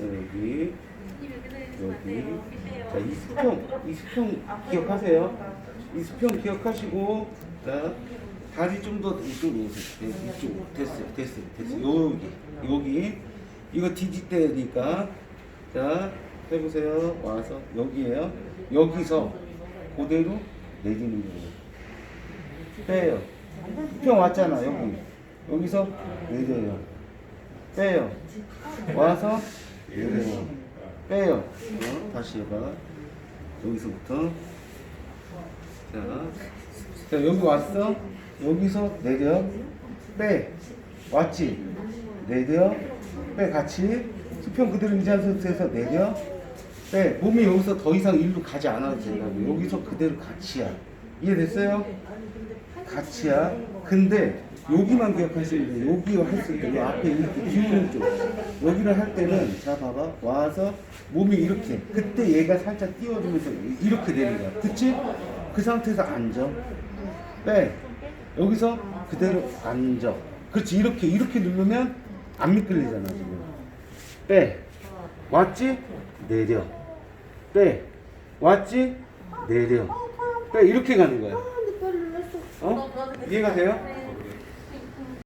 여기 여기 자 이수평 이수평 기억하세요? 이수평 기억하시고 자 다리 좀 더 이쪽으로 오세요. 네, 이쪽 됐어요 됐어요 됐어요. 여기 여기. 이거 뒤집대니까 자 해보세요. 와서 여기에요. 여기서 그대로 내리는 거예요 빼요. 수평 왔잖아 여기. 여기서? 내려요. 빼요. 와서? 내려요. 빼요. 어, 다시 해봐. 여기서부터. 자, 자 여기 왔어? 여기서? 내려. 빼. 왔지? 내려. 빼 같이? 수평 그대로 유지한 상태에서 내려? 빼. 몸이 여기서 더 이상 일로 가지 않아도 된다고. 여기서 그대로 같이야 이해됐어요? 같이야? 근데 여기만 기억하시면 돼요. 여기 했을 때 앞에 이렇게 기우는 쪽. 여기를 할 때는 자 봐봐. 와서 몸이 이렇게. 그때 얘가 살짝 띄워주면서 이렇게 되는 거야. 그치? 그 상태에서 앉아. 빼. 여기서 그대로 앉아. 그렇지. 이렇게 이렇게 누르면 안 미끌리잖아 지금. 빼. 왔지? 내려. 빼. 왔지? 내려 빼 이렇게 가는 거야 어? 이해가 돼요?